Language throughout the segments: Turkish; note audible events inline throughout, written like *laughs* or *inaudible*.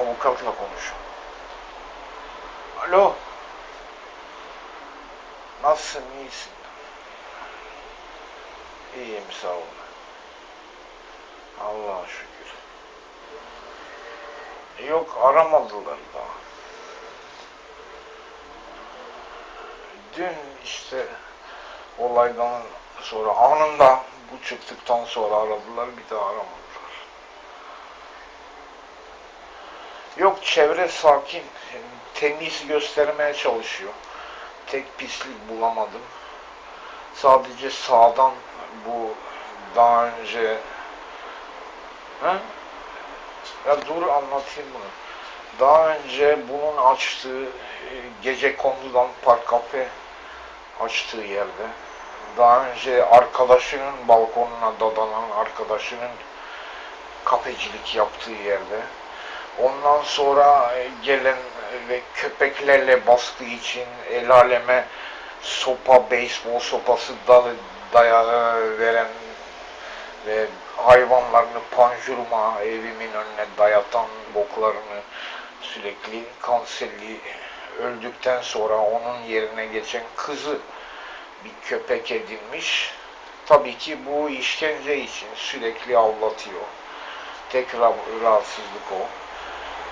Avukatla konuş. Alo. Nasılsın, iyisin? İyiyim, sağ ol. Allah'a şükür. Yok, aramadılar daha. Dün işte olaydan sonra anında bu çıktıktan sonra aradılar bir daha aramadılar. Çevre sakin. Temiz göstermeye çalışıyor. Tek pislik bulamadım. Sadece sağdan bu daha önce ha? Ya dur anlatayım bunu. Daha önce bunun açtığı e, gece konudan park kafe açtığı yerde daha önce arkadaşının balkonuna dadanan arkadaşının kafecilik yaptığı yerde ondan sonra e, gelen ve köpeklerle bastığı için el aleme sopa, beyzbol sopası dalı daya veren ve hayvanlarını panjuruma evimin önüne dayatan boklarını sürekli kanserli öldükten sonra onun yerine geçen kızı bir köpek edinmiş. Tabii ki bu işkence için sürekli avlatıyor. Tek ra- rahatsızlık o.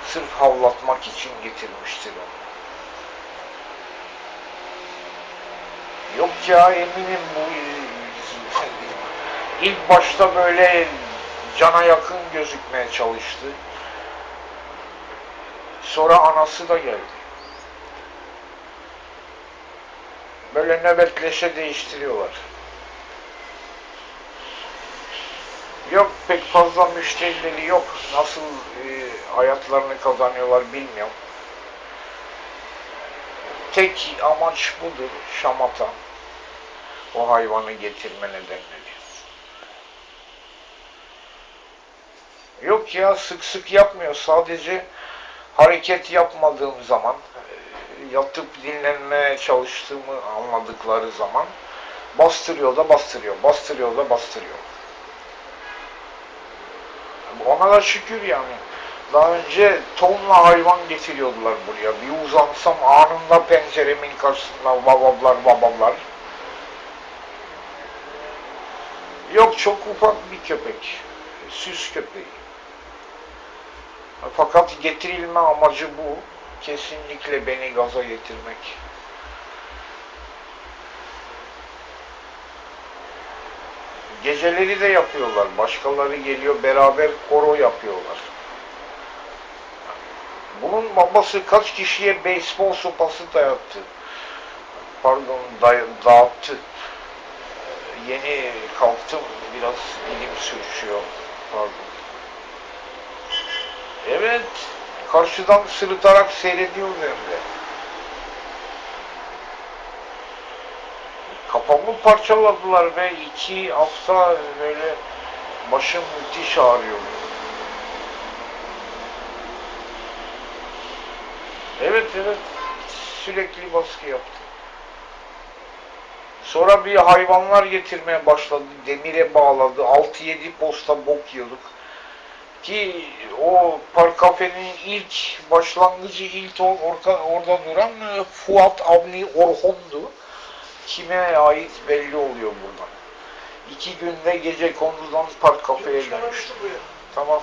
Sırf havlatmak için getirmiştir onu. Yok ya eminim bu *laughs* ilk başta böyle cana yakın gözükmeye çalıştı. Sonra anası da geldi. Böyle nöbetleşe değiştiriyorlar. Yok pek fazla müşterileri yok. Nasıl e, hayatlarını kazanıyorlar bilmiyorum. Tek amaç budur. Şamata. O hayvanı getirme nedenleri. Yok ya sık sık yapmıyor. Sadece hareket yapmadığım zaman e, yatıp dinlenmeye çalıştığımı anladıkları zaman bastırıyor da bastırıyor, bastırıyor da bastırıyor. Ona da şükür yani. Daha önce tonla hayvan getiriyordular buraya. Bir uzansam anında penceremin karşısında babablar babablar. Yok çok ufak bir köpek. Süs köpeği. Fakat getirilme amacı bu. Kesinlikle beni gaza getirmek. Geceleri de yapıyorlar. Başkaları geliyor beraber koro yapıyorlar. Bunun babası kaç kişiye beyzbol sopası dayattı. Pardon day- dağıttı. Yeni kalktım. Biraz dilim sürçüyor. Pardon. Evet. Karşıdan sırıtarak seyrediyor hem de. Kafamı parçaladılar ve iki hafta böyle başım müthiş ağrıyor. Evet evet sürekli baskı yaptı. Sonra bir hayvanlar getirmeye başladı. Demire bağladı. 6-7 posta bok yiyorduk. Ki o park kafenin ilk başlangıcı ilk or- orta, orada duran e, Fuat Avni Orhon'du. Kime ait belli oluyor buradan. İki günde gece konudan park kafeye dönmüştüm. Tamam.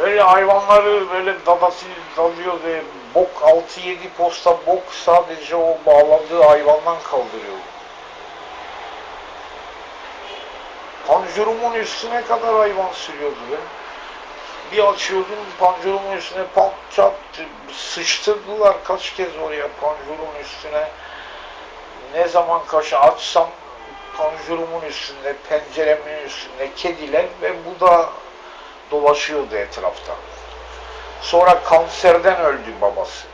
Öyle hayvanları böyle dadası dalıyor ve bok 6-7 posta bok sadece o bağladığı hayvandan kaldırıyor. Panjurumun üstüne kadar hayvan sürüyordu be. Bir açıyordum panjurumun üstüne pat çat sıçtırdılar kaç kez oraya panjurumun üstüne. Ne zaman kaşı açsam panjurumun üstünde, penceremin üstünde kediler ve bu da dolaşıyordu etrafta. Sonra kanserden öldü babası.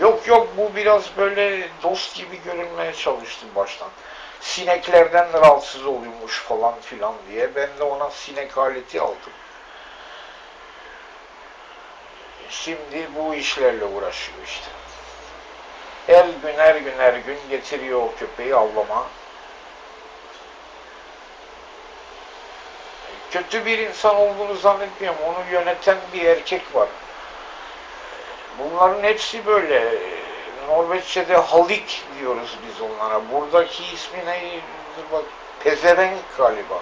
Yok yok bu biraz böyle dost gibi görünmeye çalıştı baştan. Sineklerden rahatsız oluyormuş falan filan diye. Ben de ona sinek aleti aldım. Şimdi bu işlerle uğraşıyor işte. Her gün her gün her gün getiriyor o köpeği avlama. kötü bir insan olduğunu zannetmiyorum. Onu yöneten bir erkek var. Bunların hepsi böyle. Norveççe'de halik diyoruz biz onlara. Buradaki ismi ne? Bak, pezevenk galiba.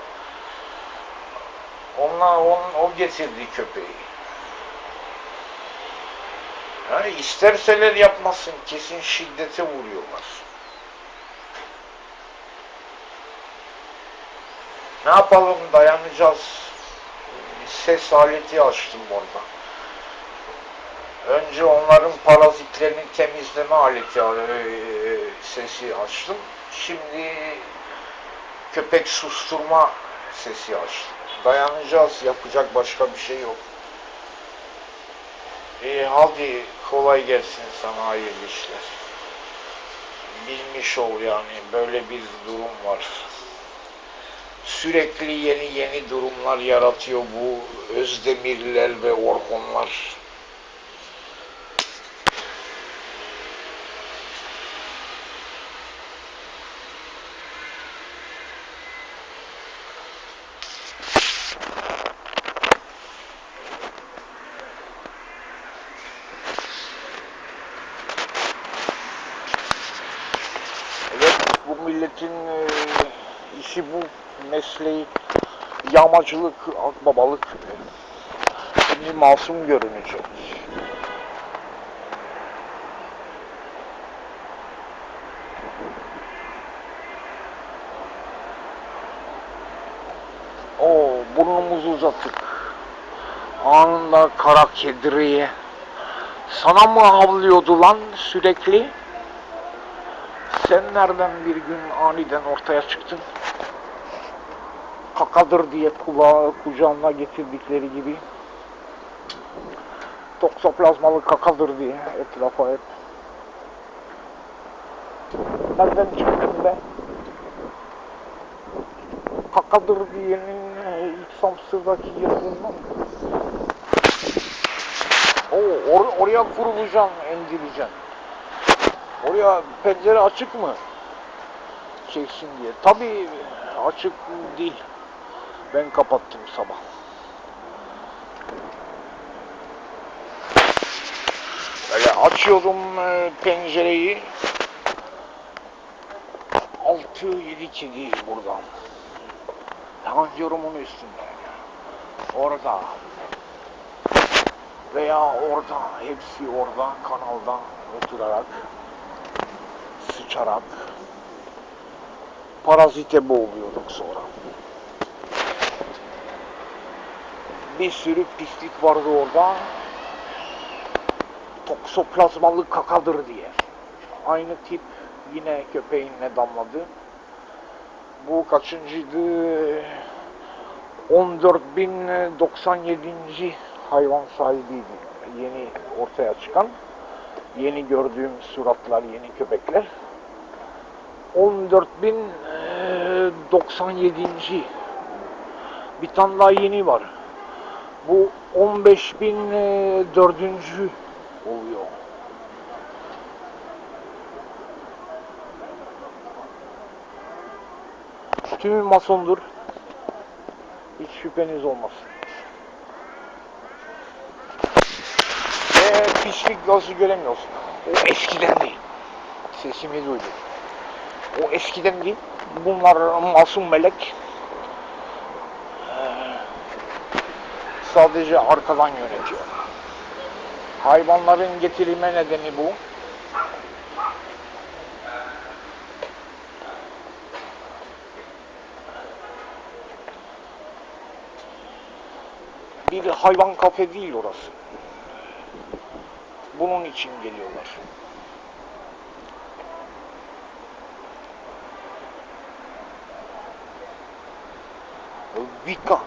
Onlar, on, o getirdi köpeği. Yani isterseler yapmasın, kesin şiddete vuruyorlar. Ne yapalım, dayanacağız. Ses aleti açtım orada. Önce onların parazitlerini temizleme aleti e, sesi açtım. Şimdi köpek susturma sesi açtım. Dayanacağız, yapacak başka bir şey yok. İyi hadi kolay gelsin sana hayırlı işler. Bilmiş ol yani böyle bir durum var. Sürekli yeni yeni durumlar yaratıyor bu Özdemirliler ve Orhonlar. Evet, bu milletin e, işi bu mesleği yağmacılık, akbabalık. Şimdi masum görünecek. O burnumuzu uzattık. Anında kara kedriye. Sana mı havlıyordu lan sürekli? Sen nereden bir gün aniden ortaya çıktın? Kakadır diye kulağı kucağına getirdikleri gibi. Toksoplazmalı kakadır diye etrafa hep. Nereden çıktın be? Kakadır diyenin e, ilk Samsır'daki yazılma mı? Oo, or oraya kurulacaksın, endireceksin. Oraya pencere açık mı? Çeksin diye. Tabii açık değil. Ben kapattım sabah. Böyle açıyorum e, pencereyi. 6-7 kedi buradan. Tansiyonumun üstünde. Orada. Veya orada. Hepsi orada kanalda oturarak sıçarak parazite boğuluyorduk sonra. Bir sürü pislik vardı orada. Toksoplazmalı kakadır diye. Aynı tip yine köpeğinle damladı. Bu kaçıncıydı? 14.097. hayvan sahibiydi. Yeni ortaya çıkan yeni gördüğüm suratlar, yeni köpekler. 14.097. Bir tane daha yeni var. Bu 15.004. oluyor. Tümü masondur. Hiç şüpheniz olmasın. Ve pislik gazı göremiyorsun. O eskiden değil. Sesimi duydu. O eskiden değil. Bunlar masum melek. Ee, Sadece arkadan yönetiyor. Hayvanların getirilme nedeni bu. Bir hayvan kafe değil orası. Bunun için geliyorlar. Vika.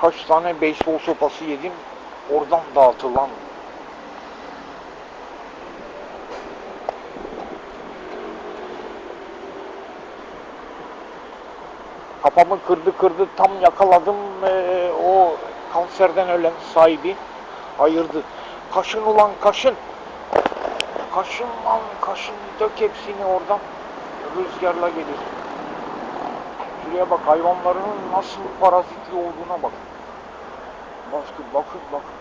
Kaç tane beyzbol sopası yedim oradan dağıtılan. Kafamı kırdı kırdı tam yakaladım eee, o kanserden ölen sahibi ayırdı. Kaşın ulan kaşın. Kaşın lan kaşın dök hepsini oradan. Rüzgarla gelir. Şuraya bak hayvanların nasıl parazitli olduğuna bak. Bakın bakın bakın.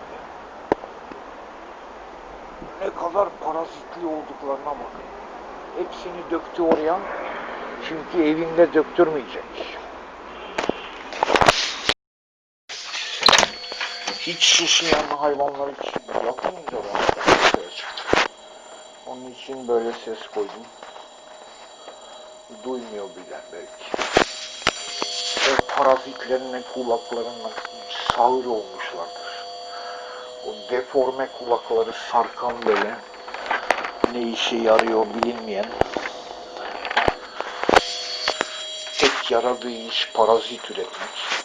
Ne kadar parazitli olduklarına bakın. Hepsini döktü oraya. Çünkü evinde döktürmeyecek. Hiç susmayan hayvanlar için yakınca. Onun için böyle ses koydum. Duymuyor bile belki. O parazitlerine kulaklarına sağır olmuşlardır. O deforme kulakları sarkan böyle ne işe yarıyor bilinmeyen tek yaradığı iş parazit üretmek.